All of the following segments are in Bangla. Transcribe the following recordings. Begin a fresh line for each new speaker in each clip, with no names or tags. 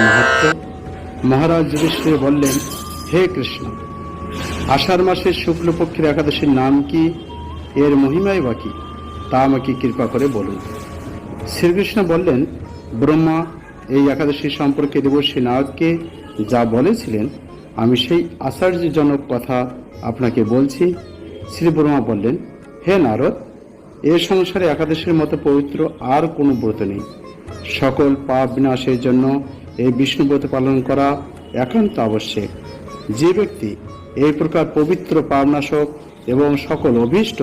মাহাত্ম, মহারাজ যুধিষ্ঠির বললেন, হে কৃষ্ণ, আষাঢ় মাসের শুক্লপক্ষের একাদশীর নাম কি? এর মহিমাই বা কি? তা আমাকে কৃপা করে বলুন। শ্রীকৃষ্ণ বললেন, ব্রহ্মা, এই একাদশী সম্পর্কে দেবশ্রী নারদকে যা বলেছিলেন, আমি সেই আশ্চর্যজনক কথা আপনাকে বলছি। শ্রী ব্রহ্মা বললেন, হে নারদ, এ সংসারে একাদশীর মতো পবিত্র আর কোনো ব্রত নেই। সকল পাপ বিনাশের জন্য এই বিষ্ণু ব্রত পালন করা একান্ত আবশ্যক। যে ব্যক্তি এই প্রকার পবিত্র পাবনাশক এবং সকল অভীষ্ট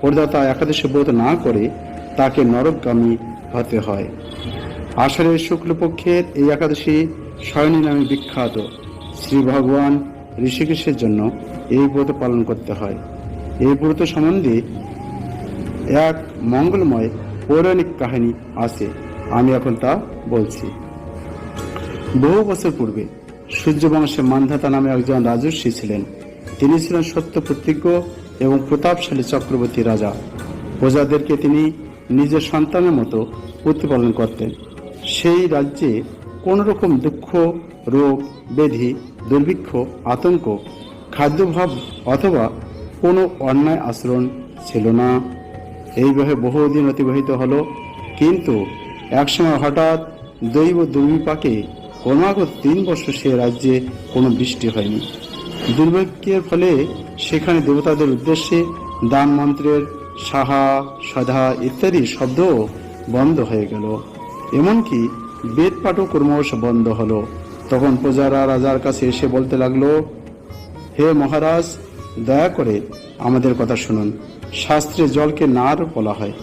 প্রদাতা একাদশী ব্রত না করে তাকে নরকগামী হতে হয়। আষাঢ়ের শুক্লপক্ষের এই একাদশী শয়নী নামে বিখ্যাত। শ্রী ভগবান ঋষিকেশের জন্য এই ব্রত পালন করতে হয়। এই ব্রত সম্বন্ধে এক মঙ্গলময় পৌরাণিক কাহিনী আছে। আমি এখন তা বলছি। বহু বছর পূর্বে সূর্যবংশে মান্ধাতা নামে একজন রাজর্ষি ছিলেন। তিনি ছিলেন সত্য প্রতিজ্ঞ এবং প্রতাপশালী চক্রবর্তী রাজা। প্রজাদেরকে তিনি নিজের সন্তানের মতো প্রতিপালন করতেন। সেই রাজ্যে কোনো রকম দুঃখ, রোগ, ব্যাধি, দুর্ভিক্ষ, আতঙ্ক, খাদ্যভাব অথবা কোনো অন্যায় আচরণ ছিল না। এইভাবে বহুদিন অতিবাহিত হলো, কিন্তু একসময় হঠাৎ দৈব দুর্বিপাকে ক্রমাগত তিন বছর সে রাজ্যে কোনো বৃষ্টি হয়নি। দুর্ভাগ্যের ফলে সেখানে দেবতাদের উদ্দেশ্যে দান মন্ত্রের সাহা, সধা ইত্যাদি শব্দও বন্ধ হয়ে গেল। এমনকি বেদ পাঠও ক্রমশ বন্ধ হলো। তখন প্রজারা রাজার কাছে এসে বলতে লাগল, হে মহারাজ, দয়া করে আমাদের কথা শুনুন। শাস্ত্রে জলকে নার বলা হয়,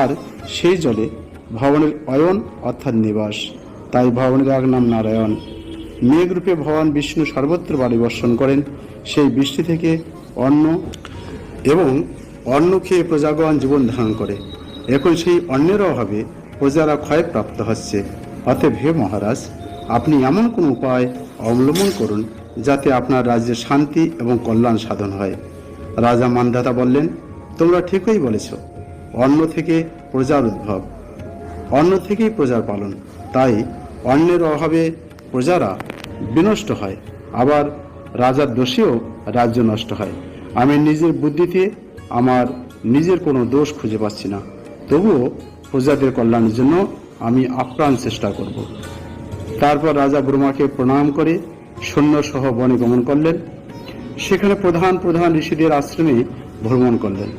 আর সেই জলে ভবনের অয়ন অর্থাৎ নিবাস। তাই ভবনের এক নাম নারায়ণ। মেঘরূপে ভগবান বিষ্ণু সর্বত্র বাড়ি বর্ষণ করেন। সেই বৃষ্টি থেকে অন্ন এবং অন্ন খেয়ে প্রজাগণ জীবন ধারণ করে। এখন সেই অন্যের অভাবে প্রজারা ক্ষয়প্রাপ্ত হচ্ছে। অতএব হে মহারাজ, আপনি এমন কোন উপায় অবলম্বন করুন যাতে আপনার রাজ্যে শান্তি এবং কল্যাণ সাধন হয়। রাজা মানধাতা বললেন, তোমরা ঠিকই বলেছ, অন্ন থেকে প্রজার উদ্ভব। অন্ন থেকেই প্রজার পালন। তাই অন্যের অভাবে প্রজারা বিনষ্ট হয়, আবার রাজার দোষেও রাজ্য নষ্ট হয়। আমি নিজের বুদ্ধিতে আমার নিজের কোনো দোষ খুঁজে পাচ্ছি না। তবুও প্রজাদের কল্যাণের জন্য আমি আপ্রাণ চেষ্টা করব। তারপর রাজা ব্রহ্মাকে প্রণাম করে সৈন্য সহ বনে গমন করলেন। সেখানে প্রধান প্রধান ঋষিদের আশ্রমে ভ্রমণ করলেন।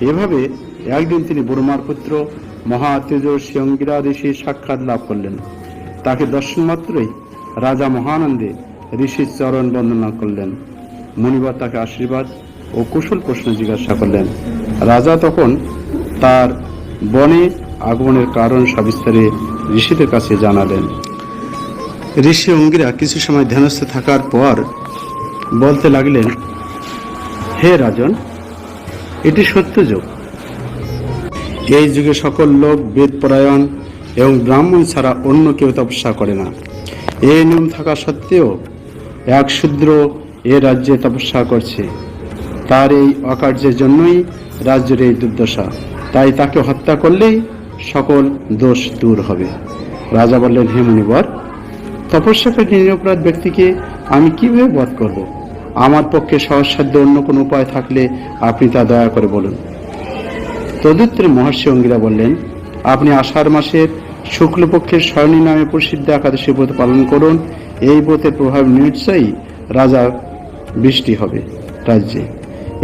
এভাবে একদিন তিনি ব্রহ্মার পুত্র মহা তেজস্বী অঙ্গিরা ঋষির সাক্ষাৎ লাভ করলেন। তাকে দর্শন মাত্রই রাজা মহানন্দে ঋষির চরণ বন্দনা করলেন। মণিবার তাকে আশীর্বাদ ও কুশল প্রশ্ন জিজ্ঞাসা করলেন। রাজা তখন তার বনে আগমনের কারণ সবিস্তারে ঋষিদের কাছে জানালেন। ঋষি অঙ্গিরা কিছু সময় ধ্যানস্থ থাকার পর বলতে লাগলেন, হে রাজন, এটি সত্য যুগ এই যুগে সকল লোক বেদ পরায়ণ এবং ব্রাহ্মণ ছাড়া অন্য কেউ তপস্যা করে না। এই নিয়ম থাকা সত্ত্বেও এক শূদ্র এ রাজ্যে তপস্যা করছে। তার এই অকার্যের জন্যই রাজ্যের এই দুর্দশা। তাই তাকে হত্যা করলেই সকল দোষ দূর হবে। রাজা বললেন, হে মুনিবর তপস্যাকারী নিরপরাধ ব্যক্তিকে আমি কীভাবে বধ করব? আমার পক্ষে সহজসাধ্য অন্য কোনো উপায় থাকলে আপনি তা দয়া করে বলুন। তদুত্তরে মহর্ষি অঙ্গিরা বললেন আপনি আষাঢ় মাসের শুক্লপক্ষের স্বর্ণী নামে প্রসিদ্ধ একাদশী ব্রত পালন করুন। এই ব্রতের প্রভাব নিশ্চয়ই রাজা বৃষ্টি হবে রাজ্যে।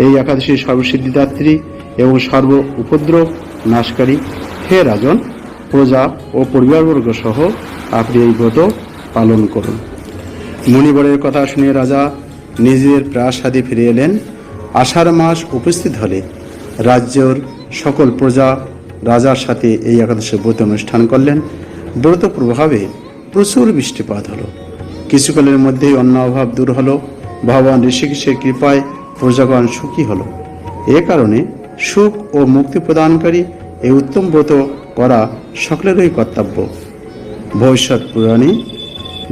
এই একাদশী সর্বসিদ্ধিদাত্রী এবং সর্ব উপদ্রব নাশকারী হে রাজন, প্রজা ও পরিবারবর্গ সহ আপনি এই ব্রত পালন করুন। মণিবরের কথা শুনে রাজা নিজের প্রাসাদে ফিরে এলেন। আষাঢ় মাস উপস্থিত হলে রাজ্যের সকল প্রজা রাজার সাথে এই একাদশী ব্রত অনুষ্ঠান করলেন। ব্রত প্রভাবে প্রচুর বৃষ্টিপাত হলো। কিছুকালের মধ্যেই অন্য অভাব দূর হলো। ভগবান ঋষিকেশের কৃপায় প্রজাগণ সুখী হলো। এ কারণে সুখ ও মুক্তি প্রদানকারী এই উত্তম ব্রত করা সকলেরই কর্তব্য। ভবিষ্যৎ পুরাণে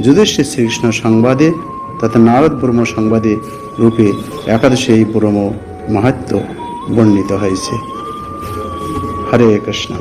যুধিষ্ঠির শ্রীকৃষ্ণ সংবাদে তথা নারদ ব্রহ্ম সংবাদে রূপে একাদশী এই ব্রহ্ম মাহাত্ম বর্ণিত হয়েছে। হরে কৃষ্ণ